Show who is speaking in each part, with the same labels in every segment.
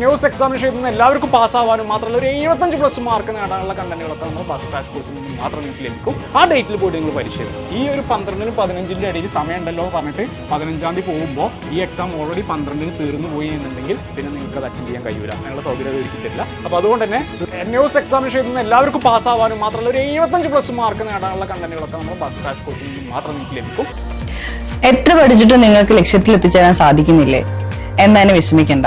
Speaker 1: News examination എഴുതുന്ന എല്ലാവർക്കും പാസ്സാവാനും മാത്രമല്ല ഒരു എഴുപത്തഞ്ച് പ്ലസ് മാർക്ക് നേടാനുള്ള കണ്ടന്റുകളൊക്കെ നമ്മൾ ഫസ്റ്റ് ക്ലാസ് കോഴ്സിൽ നിന്ന് മാത്രം നിങ്ങൾക്ക് ലഭിക്കും. ആ ഡേറ്റിൽ പോയിട്ട് നിങ്ങൾ പരീക്ഷ ഈ ഒരു പന്ത്രണ്ടിനും പതിനഞ്ചിന്റെ ഇടയിൽ സമയം ഉണ്ടല്ലോ എന്ന് പറഞ്ഞിട്ട് പതിനഞ്ചാം തീയതി പോകുമ്പോൾ ഈ എക്സാം ഓൾറെഡി പന്ത്രണ്ടിന് തീർന്നു പോയി എന്നുണ്ടെങ്കിൽ പിന്നെ നിങ്ങൾക്ക് അത് അറ്റൻഡ് ചെയ്യാൻ കഴിയൂല. അതിനുള്ള സൗകര്യം ഒരുക്കിയിട്ടില്ല അപ്പോൾ അതുകൊണ്ട് തന്നെ ന്യൂസ് എക്സാമിനേഷൻ എഴുതുന്ന എല്ലാവർക്കും പാസ്സാവാനും മാത്രമല്ല ഒരു എഴുപത്തഞ്ച് പ്ലസ് മാർക്ക് നേടാനുള്ള കണ്ടന്റുകളൊക്കെ നമ്മൾ ഫസ്റ്റ് ക്ലാസ് കോഴ്സിൽ നിന്ന് മാത്രം നിങ്ങൾക്ക് ലഭിക്കും.
Speaker 2: എത്ര പഠിച്ചിട്ടും നിങ്ങൾക്ക് ലക്ഷ്യത്തിൽ എത്തിച്ചേരാൻ സാധിക്കുന്നില്ലേ എന്നതിന് വിഷമിക്കണ്ട.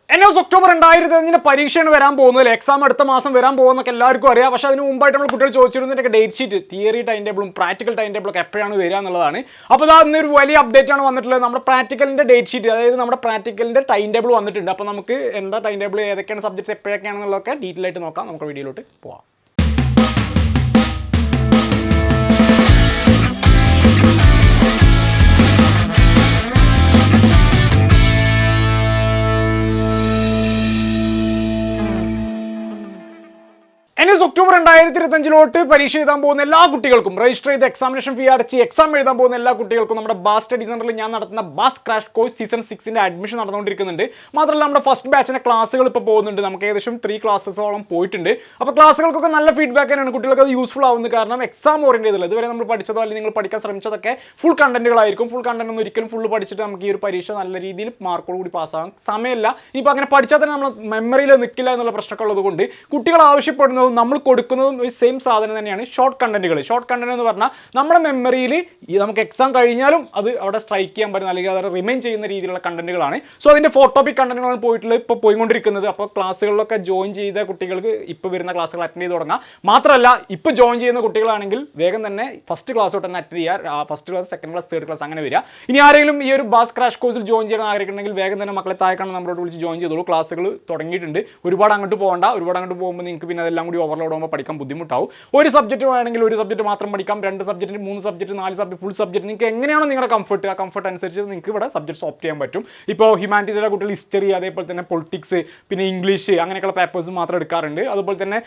Speaker 1: എൻ എസ് ഒക്ടോബർ രണ്ടായിരത്തി അഞ്ചിന് പരീക്ഷയാണ് വരാൻ പോകുന്നത് എക്സാം അടുത്ത മാസം വരാൻ പോകുന്നൊക്കെ എല്ലാവർക്കും അറിയാം. പക്ഷേ അതിന് മുമ്പായിട്ട് നമ്മൾ കുട്ടികൾ ചോദിച്ചിരുന്നതിന്റെ ഡേറ്റ് ഷീറ്റ് തിയറി ടൈം ടേബിളും പ്രാക്ടിക്കൽ ടൈം ടേബിളും ഒക്കെ എപ്പോഴാണ് വരിക എന്നുള്ളതാണ്. അപ്പോൾ അതാ ഇന്നൊരു വലിയ അപ്ഡേറ്റ് ആണ് വന്നിട്ടുള്ളത്. നമ്മുടെ പ്രാക്ടിക്കലിന്റെ ഡേറ്റ് ഷീറ്റ് അതായത് നമ്മുടെ പ്രാക്ടിക്കലിന്റെ ടൈം ടേബിൾ വന്നിട്ടുണ്ട്. അപ്പോൾ നമുക്ക് എന്താ ടൈം ടേബിൾ ഏതൊക്കെയാണ് സബ്ജക്ട്സ് എപ്പോഴൊക്കെയാണെന്നുള്ളതൊക്കെ ഡീറ്റെയിൽ ആയിട്ട് നോക്കാം. നമുക്ക് വീഡിയോയിലോട്ട് പോവാം. രണ്ടായിരത്തി ഇരുപത്തഞ്ചിലോട്ട് പരീക്ഷ എഴുതാൻ പോകുന്ന എല്ലാ കുട്ടികൾക്കും രജിസ്റ്റർ ചെയ്ത് എക്സാമിനേഷൻ ഫീ അടച്ച് എക്സാം എഴുതാൻ പോകുന്ന എല്ലാ കുട്ടികൾക്കും നമ്മുടെ ബാസ് സ്റ്റഡി സെന്ററിൽ ഞാൻ നടത്തുന്ന ബാസ് ക്രാഷ് കോഴ്സ് സീസൺ സിക്സിന്റെ അഡ്മിഷൻ നടന്നുകൊണ്ടിരിക്കുന്നുണ്ട്. മാത്രമല്ല നമ്മുടെ ഫസ്റ്റ് ബാച്ചിന്റെ ക്ലാസ്സുകൾ ഇപ്പോൾ പോകുന്നുണ്ട്. നമുക്ക് ഏകദേശം ത്രീ ക്ലാസ്സസോളം പോയിട്ടുണ്ട്. അപ്പോൾ ക്ലാസ്സുകൾക്കൊക്കെ നല്ല ഫീഡ്ബാക്ക് തന്നെയാണ്. കുട്ടികൾക്ക് അത് യൂസ്ഫുൾ ആവുന്നത് കാരണം എക്സാം ഓറിയന്റ് ചെയ്തില്ല ഇതുവരെ നമ്മൾ പഠിച്ചതോ അല്ലെങ്കിൽ നിങ്ങൾ പഠിക്കാൻ ശ്രമിച്ചതൊക്കെ ഫുൾ കണ്ടന്റുകളായിരിക്കും ഫുൾ കണ്ടന്റ് ഒന്നും ഒരിക്കലും ഫുൾ പഠിച്ചിട്ട് നമുക്ക് ഈ ഒരു പരീക്ഷ നല്ല രീതിയിൽ മാർക്കോട് കൂടി പാസ്സാകാൻ സമയമില്ല. ഇനിയിപ്പോൾ അങ്ങനെ പഠിച്ചാൽ തന്നെ നമ്മൾ മെമ്മറിയിൽ നിൽക്കില്ല എന്നുള്ള പ്രശ്നമൊക്കെ ഉള്ളത് കൊണ്ട് കുട്ടികൾ ആവശ്യപ്പെടുന്നതും നമ്മൾ കൊടുക്കുന്നതും ഒരു സെയിം സാധനം തന്നെയാണ് ഷോർട്ട് കണ്ടന്റുകൾ ഷോർട്ട് കണ്ടന്റ് എന്ന് പറഞ്ഞാൽ നമ്മുടെ മെമ്മറിയിൽ നമുക്ക് എക്സാം കഴിഞ്ഞാലും അത് അവിടെ സ്ട്രൈക്ക് ചെയ്യാൻ പറ്റുന്ന അല്ലെങ്കിൽ അത് റിമൈൻ ചെയ്യുന്ന രീതിയിലുള്ള കണ്ടന്റുകളാണ് സോ അതിന്റെ ഫോട്ടോപിക് കണ്ടന്റുകളാണ് പോയിട്ടുള്ളത് ഇപ്പോൾ പോയിക്കൊണ്ടിരിക്കുന്നത്. അപ്പോൾ ക്ലാസ്സുകളിലൊക്കെ ജോയിൻ ചെയ്ത കുട്ടികൾക്ക് ഇപ്പോൾ വരുന്ന ക്ലാസ്സുകൾ അറ്റൻഡ് ചെയ്ത് തുടങ്ങാം. മാത്രമല്ല ഇപ്പോൾ ജോയിൻ ചെയ്യുന്ന കുട്ടികളാണെങ്കിൽ വേഗം തന്നെ ഫസ്റ്റ് ക്ലാസ് തൊട്ട് തന്നെ അറ്റൻഡ് ചെയ്യുക. First class second class third class അങ്ങനെ വരിക. ഇനി ആരെങ്കിലും ഈ ഒരു ബാസ് ക്രാഷ് കോഴ്സിൽ ജോയിൻ ചെയ്യണം ആഗ്രഹിക്കുന്നുണ്ടെങ്കിൽ വേഗം തന്നെ മക്കളെ താഴെക്കാണ് നമ്മളോട് വിളിച്ച് ജോയിൻ ചെയ്തോളൂ. ക്ലാസ്സുകൾ തുടങ്ങിയിട്ടുണ്ട്. ഒരുപാട് അങ്ങോട്ട് പോകണ്ട. ഒരുപാട് അങ്ങോട്ട് പോകുമ്പോൾ നിങ്ങൾക്ക് പിന്നെ അതെല്ലാം കൂടി ഓവർലോഡ് ആകുമ്പോൾ പഠിക്കാൻ ബുദ്ധിമുട്ടാവും. ഒരു സബ്ജക്റ്റ് വേണമെങ്കിൽ ഒരു സബ്ജക്റ്റ് മാത്രം പഠിക്കാം. രണ്ട് സബ്ജക്റ്റ് മൂന്ന് സബ്ജക്റ്റ് നാല് സബ്ജക്റ്റ് ഫുൾ സബ്ജക്റ്റ് നിങ്ങൾക്ക് എങ്ങനെയാണോ നിങ്ങളുടെ കംഫർട്ട് ആ കംഫർട്ട് അനുസരിച്ച് നിങ്ങൾക്ക് ഇവിടെ സബ്ജക്ട്സ് ഓപ്റ്റ് ചെയ്യാൻ പറ്റും. ഇപ്പോൾ ഹ്യൂമാനിറ്റീസിലെ കുട്ടികൾ ഹിസ്റ്ററി അതേപോലെ തന്നെ പൊളിറ്റിക്സ് പിന്നെ ഇംഗ്ലീഷ് അങ്ങനെയൊക്കെയുള്ള പേപ്പേഴ്സ് മാത്രം എടുക്കാറുണ്ട്. അതുപോലെ തന്നെ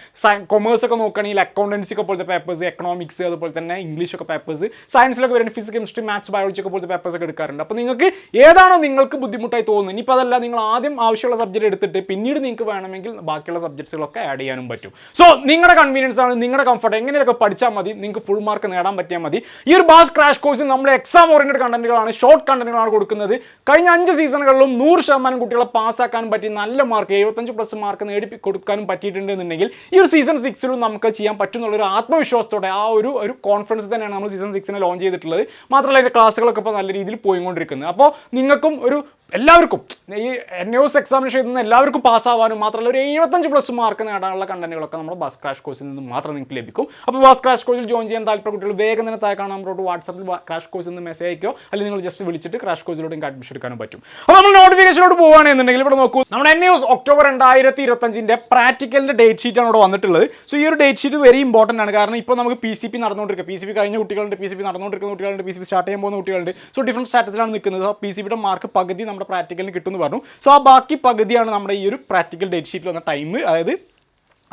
Speaker 1: കൊമേഴ്സ് ഒക്കെ നോക്കുകയാണെങ്കിൽ അക്കൗണ്ടൻസി ഒക്കെ പോലത്തെ പേപ്പേഴ്സ് എക്കണോമിക്സ് അതുപോലെ തന്നെ ഇംഗ്ലീഷ് ഒക്കെ പേപ്പേഴ്സ് സയൻസിലൊക്കെ വരുന്ന ഫിസിക്സ് കെമിസ്ട്രി മാത്സ് ബയോളജി ഒക്കെ പോലത്തെ പേപ്പേഴ്സ് ഒക്കെ എടുക്കാറുണ്ട്. അപ്പോൾ നിങ്ങൾക്ക് ഏതാണോ നിങ്ങൾക്ക് ബുദ്ധിമുട്ടായി തോന്നുന്നത് ഇനിയിപ്പോൾ അതല്ല നിങ്ങൾ ആദ്യം ആവശ്യമുള്ള സബ്ജക്റ്റ് എടുത്തിട്ട് പിന്നീട് നിങ്ങൾക്ക് വേണമെങ്കിൽ ബാക്കിയുള്ള സബ്ജക്ട്സുകളൊക്കെ ആഡ് ചെയ്യാനും പറ്റും. സോ നിങ്ങളുടെ കൺവീനിയൻസ് ആണ് നിങ്ങളുടെ കംഫർട്ട് എങ്ങനെയൊക്കെ പഠിച്ചാൽ മതി നിങ്ങൾക്ക് ഫുൾ മാർക്ക് നേടാൻ പറ്റിയാൽ മതി. ഈ ഒരു ബാസ് ക്രാഷ് കോഴ്സിൽ നമ്മൾ എക്സാം ഓറിയന്റഡ് കണ്ടന്റുകളാണ് ഷോർട്ട് കണ്ടന്റുകളാണ് കൊടുക്കുന്നത്. കഴിഞ്ഞ അഞ്ച് സീസണുകളിലും നൂറ് ശതമാനം കുട്ടികളെ പാസ്സാക്കാൻ പറ്റി നല്ല മാർക്ക് എഴുപത്തഞ്ച് പ്ലസ് മാർക്ക് നേടി കൊടുക്കാനും പറ്റിയിട്ടുണ്ട് എന്നുണ്ടെങ്കിൽ ഈ ഒരു സീസൺ സിക്സിലും നമുക്ക് ചെയ്യാൻ പറ്റും എന്നുള്ളൊരു ആത്മവിശ്വാസത്തോടെ ആ ഒരു ഒരു കോൺഫിഡൻസ് തന്നെയാണ് നമ്മൾ സീസൺ സിക്സിനെ ലോഞ്ച് ചെയ്തിട്ടുള്ളത്. മാത്രമല്ല അതിന്റെ ക്ലാസ്സുകളൊക്കെ ഇപ്പോൾ നല്ല രീതിയിൽ പോയിക്കൊണ്ടിരിക്കുന്നത് അപ്പോൾ നിങ്ങൾക്കും ഒരു എല്ലാവർക്കും. ഈ ന്യൂസ് എക്സാമിനേഷൻ എഴുതുന്ന എല്ലാവർക്കും പാസ്സാവാനും മാത്രമല്ല ഒരു എഴുപത്തഞ്ച് പ്ലസ് മാർക്ക് നേടാനുള്ള കണ്ടന്റുകളൊക്കെ നമ്മൾ ബസ് ക്രാഷ് കോഴ്സിൽ നിന്ന് മാത്രം നിങ്ങൾക്ക് ലഭിക്കും. അപ്പോൾ ബസ് ക്രാഷ് കോഴ്സിൽ ജോയിൻ ചെയ്യാൻ താല്പര്യ കുട്ടികൾ വേഗം തന്നെ താഴെ കാണാൻ നമ്മളോട് വാട്സപ്പിൽ ക്രാഷ് കോഴ്സിൽ നിന്ന് മെസ്സേജ് അയക്കോ അല്ലെങ്കിൽ നിങ്ങൾ ജസ്റ്റ് വിളിച്ചിട്ട് ക്രാഷ് കോഴ്സിലൂടെ നിങ്ങൾക്ക് അഡ്മിഷൻ എടുക്കാനും പറ്റും. അപ്പോൾ നമ്മൾ നോട്ടിഫിക്കേഷനോട് പോകുകയാണെന്നുണ്ടെങ്കിൽ ഇവിടെ നോക്കൂ. നമ്മുടെ എൻ ന്യൂസ് ഒക്ടോബർ രണ്ടായിരത്തി ഇരുപത്തഞ്ചിന്റെ പ്രാക്ടിക്കലിന്റെ ഡേറ്റ് ഷീറ്റ് ആണ് ഇവിടെ വന്നിട്ടുള്ളത്. സോ ഈ ഒരു ഡേറ്റ് ഷീറ്റ് വെരി ഇമ്പോർട്ടന്റ് ആണ്. കാരണം ഇപ്പോൾ നമുക്ക് പി സി പി നടന്നുകൊണ്ടിരിക്കുക. പി സി പി കഴിഞ്ഞ കുട്ടികളുണ്ട് പി സി പി നടന്നുകൊണ്ടിരിക്കുന്ന കുട്ടികളുണ്ട് പി സി പി സ്റ്റാർട്ട് ചെയ്യാൻ പോകുന്ന കുട്ടികളുണ്ട്. സോ ഡിഫറെന്റ് സ്റ്റാറ്റസിലാണ് നിൽക്കുന്നത്. പി സി പിയുടെ മാർക്ക് പകുതി നമ്മുടെ പ്രാക്ടിക്കലിന് കിട്ടുമെന്ന് പറഞ്ഞു. സോ ആ ബാക്കി പകുതിയാണ് നമ്മുടെ ഈ ഒരു പ്രാക്ടിക്കൽ ഡേറ്റ് ഷീറ്റിൽ വന്ന ടൈം അതായത്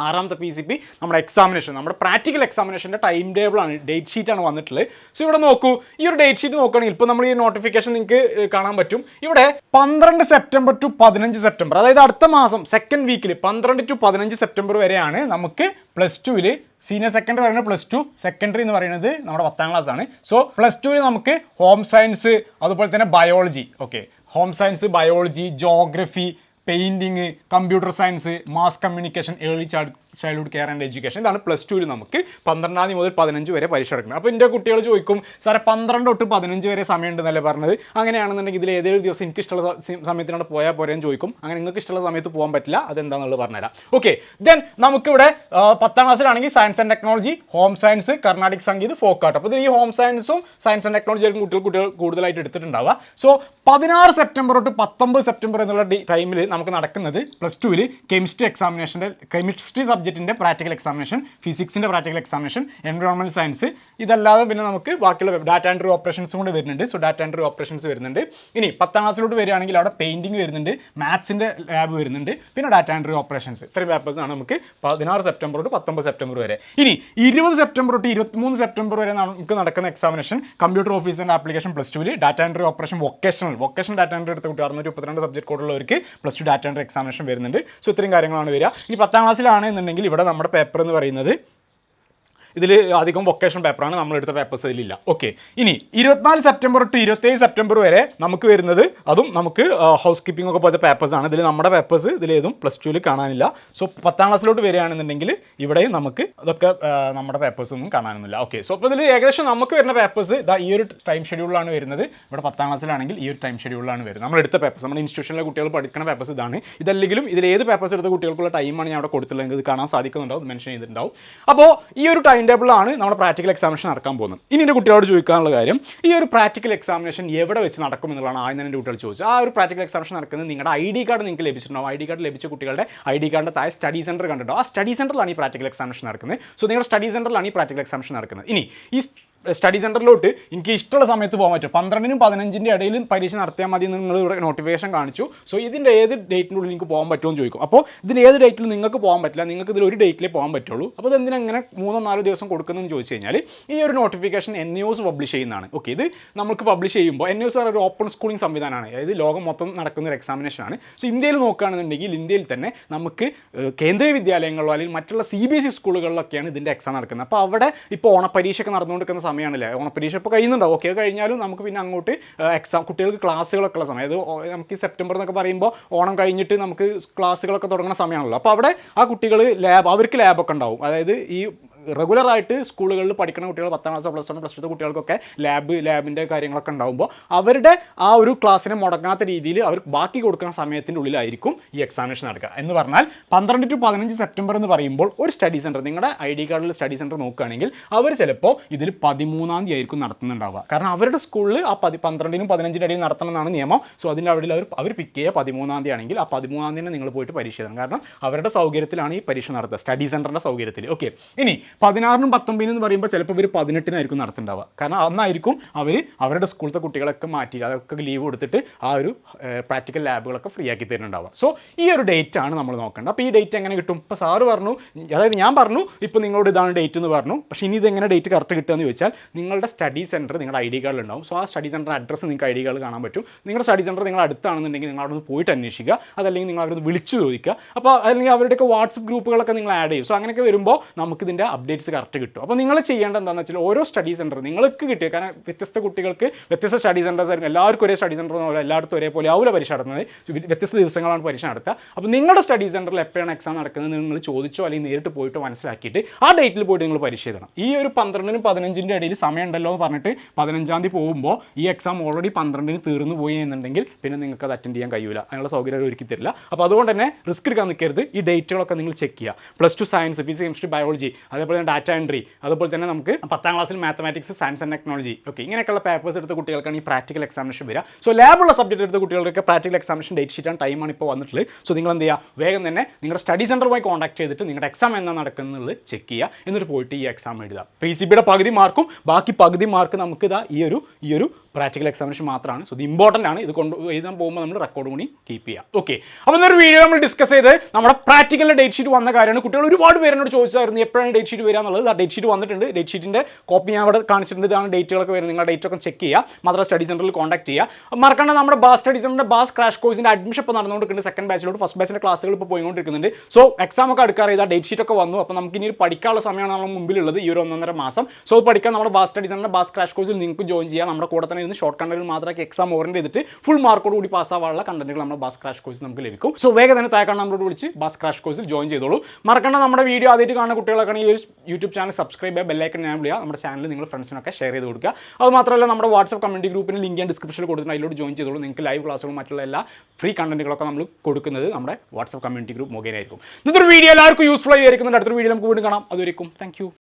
Speaker 1: ആറാമത്തെ പി സി പി നമ്മുടെ എക്സാമിനേഷൻ നമ്മുടെ പ്രാക്ടിക്കൽ എക്സാമിനേഷന്റെ ടൈം ടേബിളാണ് ഡേറ്റ് ഷീറ്റാണ് വന്നിട്ടുള്ളത്. സോ ഇവിടെ നോക്കൂ ഈ ഒരു ഡേറ്റ് ഷീറ്റ് നോക്കുകയാണെങ്കിൽ ഇപ്പോൾ നമ്മൾ ഈ നോട്ടിഫിക്കേഷൻ നിങ്ങൾക്ക് കാണാൻ പറ്റും. ഇവിടെ പന്ത്രണ്ട് സെപ്റ്റംബർ ടു പതിനഞ്ച് സെപ്റ്റംബർ അതായത് അടുത്ത മാസം സെക്കൻഡ് വീക്കിൽ പന്ത്രണ്ട് ടു പതിനഞ്ച് സെപ്റ്റംബർ വരെയാണ് നമുക്ക് പ്ലസ് ടുവിൽ സീനിയർ സെക്കൻഡറി പറയുന്നത് പ്ലസ് ടു സെക്കൻഡറി എന്ന് പറയുന്നത് നമ്മുടെ പത്താം ക്ലാസ് ആണ്. സോ പ്ലസ് ടുവിൽ നമുക്ക് ഹോം സയൻസ് അതുപോലെ തന്നെ biology okay home science biology geography painting computer science mass communication early child childhood care and education ഇതാണ് പ്ലസ് ടുവിൽ നമുക്ക് പന്ത്രണ്ടാം തീയതി മുതൽ പതിനഞ്ച് വരെ പരീക്ഷ എടുക്കണം അപ്പോൾ എന്റെ കുട്ടികൾ ചോദിക്കും സാറെ പന്ത്രണ്ട് തൊട്ട് പതിനഞ്ച് വരെ സമയമുണ്ടെന്നല്ലേ പറഞ്ഞത്? അങ്ങനെയാണെന്നുണ്ടെങ്കിൽ ഇതിൽ ഏതെങ്കിലും ദിവസം എനിക്ക് ഇഷ്ടമുള്ള സമയത്തിനോട് പോയാൽ പോരെ ചോദിക്കും. അങ്ങനെ നിങ്ങൾക്ക് ഇഷ്ടമുള്ള സമയത്ത് പോകാൻ പറ്റില്ല അതെന്താണെന്നുള്ളത് പറഞ്ഞുതരാം. ഓക്കെ ദെൻ നമുക്കിവിടെ പത്താം ക്ലാസ്സിലാണെങ്കിൽ science and technology home science Carnatic Sangeet folk art അപ്പോൾ ഇതിൽ ഈ ഹോം സയൻസും സയൻസ് ആൻഡ് ടെക്നോളജി ആയിരിക്കും കുട്ടികൾ കുട്ടികൾ കൂടുതലായിട്ട് എടുത്തിട്ടുണ്ടാവുക. സോ പതിനാറ് സെപ്റ്റംബർ തൊട്ട് പത്തൊമ്പത് സെപ്റ്റംബർ എന്നുള്ള ടൈമിൽ നമുക്ക് നടക്കുന്നത് പ്ലസ് ടുവിൽ കെമിസ്ട്രി എക്സാമിനേഷന്റെ കെമിസ്ട്രി സബ്ജക്റ്റിന്റെ പ്രാക്ടിക്കൽ എക്സാമിനേഷൻ ഫിസിക്സിന്റെ പ്രാക്ടിക്കൽ എക്സാമിനേഷൻ എൻവയോൺമെന്റ് സയൻസ് ഇതല്ലാതെ പിന്നെ നമുക്ക് ബാക്കിയുള്ള ഡാറ്റ എൻട്രി ഓപ്പറേഷൻസും കൂടി വരുന്നുണ്ട്. സോ ഡാറ്റ എൻട്രി ഓപ്പറേഷൻസ് വരുന്നുണ്ട്. ഇനി പത്താം ക്ലാസ്സിലോട്ട് വരികയാണെങ്കിൽ അവിടെ പെയിന്റിങ് വരുന്നുണ്ട് മാത്സിന്റെ ലാബ് വരുന്നുണ്ട് പിന്നെ ഡാറ്റ എൻട്രി ഓപ്പറേഷൻസ് ഇത്രയും പേപ്പേഴ്സ് ആണ് നമുക്ക് പതിനാറ് സെപ്റ്റംബർ തൊട്ട് പത്തൊമ്പത് സെപ്റ്റംബർ വരെ. ഇനി ഇരുപത് സെപ്റ്റംബർ തൊട്ട് ഇരുപത്തിമൂന്ന് സെപ്റ്റംബർ വരെ നമുക്ക് നടക്കുന്ന എക്സാമിനേഷൻ കമ്പ്യൂട്ടർ ഓഫീസിന്റെ ആപ്ലിക്കേഷൻ പ്ലസ് ടുവിൽ data entry operation vocational vocation data entry എടുത്ത കുട്ടി അറുന്നൂറ്റി മുപ്പത്തിരണ്ട് subject കോഡുള്ളവർക്ക് plus two data entry examination വരുന്നുണ്ട്. സോ ഇത്രയും കാര്യങ്ങളാണ് വരിക. ഇനി പത്താം ക്ലാസ്സിലാണ് എന്നുണ്ടെങ്കിൽ ഇവിടെ നമ്മുടെ പേപ്പർ എന്ന് പറയുന്നത് ഇതിൽ അധികം വൊക്കേഷൻ പേപ്പറാണ് നമ്മളെടുത്ത പേപ്പേഴ്സ് ഇതിലില്ല ഓക്കെ ഇനി ഇരുപത്തിനാല് സെപ്റ്റംബർ ടു ഇരുപത്തേഴ് സെപ്റ്റംബർ വരെ നമുക്ക് വരുന്നത് അതും നമുക്ക് ഹൗസ് കീപ്പിംഗ് ഒക്കെ പോലത്തെ പേപ്പേഴ്സ് ആണ്. ഇതിൽ നമ്മുടെ പേപ്പേഴ്സ് ഇതിലേതും പ്ലസ് ടുവിൽ കാണാനില്ല. സോ പത്താം ക്ലാസ്സിലോട്ട് വരികയാണെന്നുണ്ടെങ്കിൽ ഇവിടെയും നമുക്ക് അതൊക്കെ നമ്മുടെ പേപ്പേഴ്സ് ഒന്നും കാണാനൊന്നുമില്ല. ഓക്കെ സോ അപ്പോൾ ഇതിൽ ഏകദേശം നമുക്ക് വരുന്ന പേപ്പേഴ്സ് ഇതാ ഈ ഒരു ടൈം ഷെഡ്യൂളിലാണ് വരുന്നത്. ഇവിടെ പത്താം ക്ലാസ്സിലാണെങ്കിൽ ഈ ഒരു ടൈം ഷെഡ്യൂളിലാണ് വരുന്നത്. നമ്മൾ എടുത്ത പേപ്പേഴ്സ് നമ്മുടെ ഇൻസ്റ്റിറ്റ്യൂഷനിലെ കുട്ടികൾ പഠിക്കുന്ന പേപ്പേഴ്സ് ഇതാണ്. ഇതല്ലെങ്കിലും ഇതിൽ ഏത് പേപ്പേഴ്സ് എടുത്ത കുട്ടികൾക്കുള്ള ടൈമാണ് ഞാൻ അവിടെ കൊടുത്തിട്ടുള്ളത്. ഇത് കാണാൻ സാധിക്കുന്നുണ്ടാവും മെൻഷൻ ചെയ്തിട്ടുണ്ടാവും. അപ്പോൾ ഈ ഒരു ടൈം ടേബിളാണ് നമ്മുടെ പ്രാക്ടിക്കൽ എക്സാമിനേഷൻ നടക്കാൻ പോകുന്നത്. ഇനി എന്റെ കുട്ടികളോട് ചോദിക്കാനുള്ള കാര്യം ഈ ഒരു പ്രാക്ടിക്കൽ എക്സാമിനേഷൻ എവിടെ വെച്ച് നടക്കും എന്നുള്ളതാണ് ആദ്യം തന്നെ എന്റെ കുട്ടികൾ ചോദിച്ചത്. ആ ഒരു പ്രാക്ടിക്കൽ എക്സാമിനേഷൻ നടക്കുന്നത് നിങ്ങളുടെ ഐ ഡി കാർഡ് നിങ്ങൾക്ക് ലഭിച്ചിട്ടുണ്ടാവും. ഐ ഡി കാർഡ് ലഭിച്ച കുട്ടികളുടെ ഐ ഡി കാർഡിന്റെ താഴെ സ്റ്റഡി സെന്റർ കണ്ടിട്ടുണ്ടോ ആ സ്റ്റഡി സെന്ററിലാണ് ഈ പ്രാക്ടിക്കൽ എക്സാമിനേഷൻ നടക്കുന്നത്. സോ നിങ്ങളുടെ സ്റ്റഡി സെന്ററിലാണ് ഈ പ്രാക്ടിക്കൽ എക്സാമിനേഷൻ നടക്കുന്നത്. ഇനി ഈ സ്റ്റഡി സെന്ററിലോട്ട് എനിക്ക് ഇഷ്ടമുള്ള സമയത്ത് പോകാൻ പറ്റും. പന്ത്രണ്ടിനും പതിനഞ്ചിന്റെ ഇടയിൽ പരീക്ഷ നടത്തിയാൽ മതി എന്ന് നിങ്ങൾ ഇവിടെ നോട്ടിഫിക്കേഷൻ കാണിച്ചു. സോ ഇതിന്റെ ഏത് ഡേറ്റിനുള്ളിൽ നിങ്ങൾക്ക് പോകാൻ പറ്റുമോ എന്ന് ചോദിക്കും. അപ്പോൾ ഇതിന് ഏത് ഡേറ്റിൽ നിങ്ങൾക്ക് പോകാൻ പറ്റില്ല നിങ്ങൾക്ക് ഇതിൽ ഒരു ഡേറ്റിലേ പോകാൻ പറ്റുള്ളൂ. അപ്പോൾ ഇത് എന്തിനാ മൂന്നോ നാലോ ദിവസം കൊടുക്കുന്നതെന്ന് ചോദിച്ചു കഴിഞ്ഞാൽ ഈ ഒരു നോട്ടിഫിക്കേഷൻ എൻ ന്യൂസ് പബ്ലിഷ് ചെയ്യുന്നതാണ്. ഓക്കെ ഇത് നമുക്ക് പബ്ലിഷ് ചെയ്യുമ്പോൾ എൻ ന്യൂസ് ഒരു ഓപ്പൺ സ്കൂളിംഗ് സംവിധാനമാണ്. അതായത് ലോകം മൊത്തം നടക്കുന്ന ഒരു എക്സാമിനേഷൻ ആണ്. സോ ഇന്ത്യയിൽ നോക്കുകയാണെന്നുണ്ടെങ്കിൽ ഇന്ത്യയിൽ തന്നെ നമുക്ക് കേന്ദ്ര കേന്ദ്രീയ വിദ്യാലയങ്ങളിലോ അല്ലെങ്കിൽ മറ്റുള്ള സി ബി എസ് ഇ സ്കൂളുകളിലൊക്കെയാണ് ഇതിന്റെ എക്സാം നടക്കുന്നത്. അപ്പോൾ അവിടെ ഇപ്പോൾ ഓണപ്പരീക്ഷയൊക്കെ നടന്നുകൊണ്ടിരിക്കുന്ന സമയമാണല്ലേ? ഓണപ്പരീക്ഷ ഇപ്പോൾ കഴിയുന്നുണ്ടാവും. ഓക്കെ കഴിഞ്ഞാലും നമുക്ക് പിന്നെ അങ്ങോട്ട് എക്സാം കുട്ടികൾക്ക് ക്ലാസ്സുകളൊക്കെ ഉള്ള സമയം. അത് നമുക്ക് ഈ സെപ്റ്റംബർ എന്നൊക്കെ പറയുമ്പോൾ ഓണം കഴിഞ്ഞിട്ട് നമുക്ക് ക്ലാസ്സുകളൊക്കെ തുടങ്ങുന്ന സമയമാണല്ലോ. അപ്പോൾ അവിടെ ആ കുട്ടികൾ ലാബ് അവർക്ക് ലാബൊക്കെ ഉണ്ടാവും. അതായത് ഈ റെഗുലറായിട്ട് സ്കൂളുകളിൽ പഠിക്കുന്ന കുട്ടികൾ പത്താം class plus one plus two കുട്ടികൾക്കൊക്കെ ലാബ് ലാബിന്റെ കാര്യങ്ങളൊക്കെ ഉണ്ടാകുമ്പോൾ അവരുടെ ആ ഒരു ക്ലാസ്സിനെ മുടങ്ങാത്ത രീതിയിൽ അവർ ബാക്കി കൊടുക്കുന്ന സമയത്തിന്റെ ഉള്ളിലായിരിക്കും ഈ എക്സാമിനേഷൻ നടക്കുക. എന്ന് പറഞ്ഞാൽ പന്ത്രണ്ട് ടു പതിനഞ്ച് സെപ്റ്റംബർ എന്ന് പറയുമ്പോൾ ഒരു സ്റ്റഡി സെന്റർ നിങ്ങളുടെ ഐ ഡി കാർഡിൽ സ്റ്റഡി സെന്റർ നോക്കുകയാണെങ്കിൽ അവർ ചിലപ്പോൾ ഇതിൽ പതിമൂന്നാം തീയതി ആയിരിക്കും നടത്തുന്നുണ്ടാവുക. കാരണം അവരുടെ സ്കൂളിൽ ആ പതി പന്ത്രണ്ടിനും പതിനഞ്ചിന്റെ ഇടയിൽ നടത്തണം എന്നാണ് നിയമം. സോ അതിന്റെ അവിടെ അവർ അവർ പിക്ക് ചെയ്യുക പതിമൂന്നാം തീയതി ആണെങ്കിൽ ആ പതിമൂന്നാം തീയതി നിങ്ങൾ പോയിട്ട് പരീക്ഷ എഴുതണം കാരണം അവരുടെ സൗകര്യത്തിലാണ് ഈ പരീക്ഷ നടത്തുക സ്റ്റഡി സെന്ററിന്റെ സൗകര്യത്തിൽ. ഓക്കെ ഇനി പതിനാറിനും പത്തൊമ്പതിനും എന്ന് പറയുമ്പോൾ ചിലപ്പോൾ ഇവർ പതിനെട്ടിനായിരിക്കും നടത്തുന്നുണ്ടാവുക കാരണം അന്നായിരിക്കും അവർ അവരുടെ സ്കൂളത്തെ കുട്ടികളൊക്കെ മാറ്റി അതൊക്കെ ലീവ് കൊടുത്തിട്ട് ആ ഒരു പ്രാക്ടിക്കൽ ലാബുകളൊക്കെ ഫ്രീ ആക്കി തരുന്നുണ്ടാവുക. സോ ഈ ഒരു ഡേറ്റ് ആണ് നമ്മൾ നോക്കേണ്ടത്. അപ്പോൾ ഈ ഡേറ്റ് എങ്ങനെ കിട്ടും? ഇപ്പോൾ സാറ് പറഞ്ഞു അതായത് ഞാൻ പറഞ്ഞു ഇപ്പോൾ നിങ്ങളോട് ഇതാണ് ഡേറ്റ് എന്ന് പറഞ്ഞു. പക്ഷേ ഇനി ഇതെങ്ങനെ ഡേറ്റ് കറക്റ്റ് കിട്ടുകയെന്ന് ചോദിച്ചാൽ നിങ്ങളുടെ സ്റ്റഡി സെന്റർ നിങ്ങളുടെ ഐ ഡി കാർഡിൽ ഉണ്ടാവും. സോ ആ സ്റ്റഡി സെന്റർ അഡ്രസ്സ് നിങ്ങൾക്ക് ഐ ഡി കാർഡിൽ കാണാൻ പറ്റും. നിങ്ങളുടെ സ്റ്റഡി സെന്റർ നിങ്ങൾ അടുത്താണെന്നുണ്ടെങ്കിൽ നിങ്ങൾ അവിടെ നിന്ന് പോയിട്ട് അന്വേഷിക്കുക. അതല്ലെങ്കിൽ നിങ്ങൾ അവരത് വിളിച്ചു ചോദിക്കുക. അപ്പോൾ അല്ലെങ്കിൽ അവരുടെയൊക്കെ വാട്സപ്പ് ഗ്രൂപ്പുകളൊക്കെ നിങ്ങൾ ആഡ് ചെയ്യും. സോ അങ്ങനെയൊക്കെ വരുമ്പോൾ നമുക്ക് ഇതിന്റെ അപ്ഡേറ്റ്സ് കറക്റ്റ് കിട്ടും. അപ്പോൾ നിങ്ങൾ ചെയ്യേണ്ട എന്താണെന്ന് വെച്ചാൽ ഓരോ സ്റ്റഡി സെന്റർ നിങ്ങൾക്ക് കിട്ടിയ കാരണം വ്യത്യസ്ത കുട്ടികൾക്ക് വ്യത്യസ്ത സ്റ്റഡി സെന്റേഴ്സ് ആയിരിക്കും എല്ലാവർക്കും ഒരേ സ്റ്റഡി സെന്റർ എന്നുള്ള എല്ലായിടത്തും ഒരേപോലെ ആവില്ല പരീക്ഷ നടത്തുന്നത്. വ്യത്യസ്ത ദിവസങ്ങളാണ് പരീക്ഷ നടത്തുക. അപ്പോൾ നിങ്ങളുടെ സ്റ്റഡി സെന്ററിൽ എപ്പോഴാണ് എക്സാം നടക്കുന്നത് നിങ്ങൾ ചോദിച്ചോ അല്ലെങ്കിൽ നേരിട്ട് പോയിട്ട് മനസ്സിലാക്കിയിട്ട് ആ ഡേറ്റിൽ പോയിട്ട് നിങ്ങൾ പരീക്ഷ എഴുതണം. ഈ ഒരു പന്ത്രണ്ടിനും പതിനഞ്ചിന്റെ ഇടയിൽ സമയം ഉണ്ടല്ലോ എന്ന് പറഞ്ഞിട്ട് പതിനഞ്ചാം തീയതി പോകുമ്പോൾ ഈ എക്സാം ഓൾറെഡി പന്ത്രണ്ടിന് തീർന്നു പോയി എന്നുണ്ടെങ്കിൽ പിന്നെ നിങ്ങൾക്ക് അത് അറ്റൻഡ് ചെയ്യാൻ കഴിയില്ല അതിനുള്ള സൗകര്യം ഒരുക്കി തരില്ല. അപ്പോൾ അതുകൊണ്ട് തന്നെ റിസ്ക് എടുക്കാൻ നിൽക്കരുത്. ഈ ഡേറ്റുകളൊക്കെ നിങ്ങൾ ചെക്ക് ചെയ്യുക. Plus two science physics chemistry biology അതേപോലെ തന്നെ ഡാറ്റ എൻട്രി അതുപോലെ തന്നെ നമുക്ക് പത്താം ക്ലാസ്സിൽ mathematics science and technology okay ഇങ്ങനെയൊക്കെയുള്ള പേപ്പേഴ്സ് എടുത്ത കുട്ടികൾക്കാണ് ഈ പ്രാക്ടിക്കൽ എക്സാമിനേഷൻ വരിക. സോ ലാബുള്ള സബ്ജക്റ്റ് എടുത്ത കുട്ടികൾക്ക് പ്രാക്ടിക്കൽ എക്സാമിനേഷൻ ഡേറ്റ് ഷീറ്റ് ആണ് ടൈമാണ് ഇപ്പോൾ വന്നിട്ടുള്ളത്. സോ നിങ്ങൾ എന്ത് ചെയ്യുക? വേഗം തന്നെ നിങ്ങളുടെ സ്റ്റഡി സെന്ററുമായി കോൺടാക്ട് ചെയ്തിട്ട് നിങ്ങളുടെ എക്സാം എന്നാ നടക്കുന്നത് ചെക്ക് ചെയ്യുക. എന്നിട്ട് പോയിട്ട് ഈ എക്സാം എഴുതുക. പി സി ബിയുടെ പകുതി മാർക്കും ബാക്കി പകുതി മാർക്ക് നമുക്ക് ഇതാ ഈ ഒരു ഈ ഒരു പ്രാക്ടിക്കൽ എക്സാമിനേഷൻ മാത്രമാണ്. സോ ഇത് ഇമ്പോർട്ടന്റ് ആണ്. ഇത് കൊണ്ട് എഴുതാൻ പോകുമ്പോൾ നമ്മൾ റെക്കോർഡ് കൂടി കീപ്പ് ചെയ്യുക. ഓക്കെ അപ്പോൾ ഇന്നൊരു വീഡിയോ നമ്മൾ ഡിസ്കസ് ചെയ്ത് നമ്മുടെ പ്രാക്ടിക്കലിന്റെ ഡേറ്റ് ഷീറ്റ് വന്ന കാര്യമാണ്. കുട്ടികൾ ഒരുപാട് പേരോട് ചോദിച്ചായിരുന്നു എപ്പോഴാണ് ഡേറ്റ് ഷീറ്റ് വരിക എന്നുള്ളത് ആ ഡേറ്റ് ഷീറ്റ് വന്നിട്ടുണ്ട്. ഡേറ്റ് ഷീറ്റിന്റെ കോപ്പി ഞാൻ അവിടെ കാണിച്ചിട്ടുണ്ട്. ഇതാണ് ഡേറ്റുകളൊക്കെ വരുന്നത്. നിങ്ങളുടെ ഡേറ്റ് ഒക്കെ ചെക്ക് ചെയ്യുക. മാത്രം സ്റ്റഡി സെന്ററിൽ കോൺടാക്ട് ചെയ്യുക. മറക്കേണ്ട നമ്മുടെ ബാസ് സ്റ്റഡി സെന്ററിന്റെ ബാസ് ക്രാഷ് കോഴ്സിന്റെ അഡ്മിഷൻ ഇപ്പോൾ നടന്നുകൊണ്ടിരിക്കുന്നുണ്ട്. സെക്കൻഡ് ബാച്ചിലോട് ഫസ്റ്റ് ബാച്ചിന്റെ ക്ലാസ്സുകൾ ഇപ്പോൾ പോയിക്കൊണ്ടിരിക്കുന്നുണ്ട്. സോ എക്സാം ഒക്കെ അടുക്കാറ് ചെയ്താൽ ഡേറ്റ് ഷീറ്റ് ഒക്കെ വന്നു. അപ്പോൾ നമുക്ക് ഇനി പഠിക്കാനുള്ള സമയമാണ് നമ്മുടെ മുമ്പിലുള്ളത്. ഈ ഒരു ഒന്നൊന്നര മാസം. സോ പഠിക്കാൻ നമ്മുടെ ബാസ് സ്റ്റഡി സെന്ററിന്റെ ബാസ് ക്രാഷ് കോഴ്സിൽ നിങ്ങൾക്ക് ജോയിൻ ചെയ്യാം. നമ്മുടെ കൂടെ തന്നെ ഇരുന്ന് ഷോർട്ട് കണ്ടന്റിൽ മാത്രമേ എക്സാം ഓറിയന്റ് ചെയ്തിട്ട് ഫുൾ മാർക്കോട് കൂടി പാസ്സാവാനുള്ള കണ്ടന്റുകൾ നമ്മുടെ ബാസ് ക്രാഷ് കോഴ്സ് നമുക്ക് ലഭിക്കും. സോ വേഗം തന്നെ താഴെ നമ്മളോട് വിളിച്ച് ബാസ് ക്രാഷ് കോഴ്സിൽ ജോയിൻ ചെയ്തോളൂ. മറക്കേണ്ട നമ്മുടെ വീഡിയോ ആദ്യമായിട്ട് കാണുന്ന കുട്ടികളൊക്കെ ഈ ഒരു യൂട്യൂബ് ചാനൽ സബ്സ്ക്രൈബ് ചെയ്യുക ബെല്ലൈക്കൺ ഞാൻ വിളിക്കുക നമ്മുടെ ചാനൽ നിങ്ങൾ ഫ്രണ്ട്സിനൊക്കെ ഷെയർ ചെയ്ത് കൊടുക്കുക. അത് മാത്രമല്ല നമ്മുടെ വാട്സ്ആപ്പ് കമ്മ്യൂണിറ്റി ഗ്രൂപ്പിന് ലിങ്ക് ഞാൻ ഡിസ്ക്രിപ്ഷനിൽ കൊടുത്തിട്ടുണ്ട്. അതിലോട്ട് ജോയിൻ ചെയ്തോളൂ. നിങ്ങൾക്ക് ലൈവ് ക്ലാസ്സുകളും മറ്റുള്ള എല്ലാ ഫ്രീ കണ്ടന്റുകളൊക്കെ നമ്മൾ കൊടുക്കുന്നത് നമ്മുടെ വാട്സ്ആപ്പ് കമ്മ്യൂണിറ്റി ഗ്രൂപ്പ് മുഖേനായിരിക്കും ഇന്നത്തെ വീഡിയോ എല്ലാവർക്കും യൂസ്ഫുൾ ആയി ആയിരിക്കുന്നുണ്ട് അടുത്തൊരു വീഡിയോ നമുക്ക് വീണ്ടും കാണാം. അതുവരെയും താങ്ക്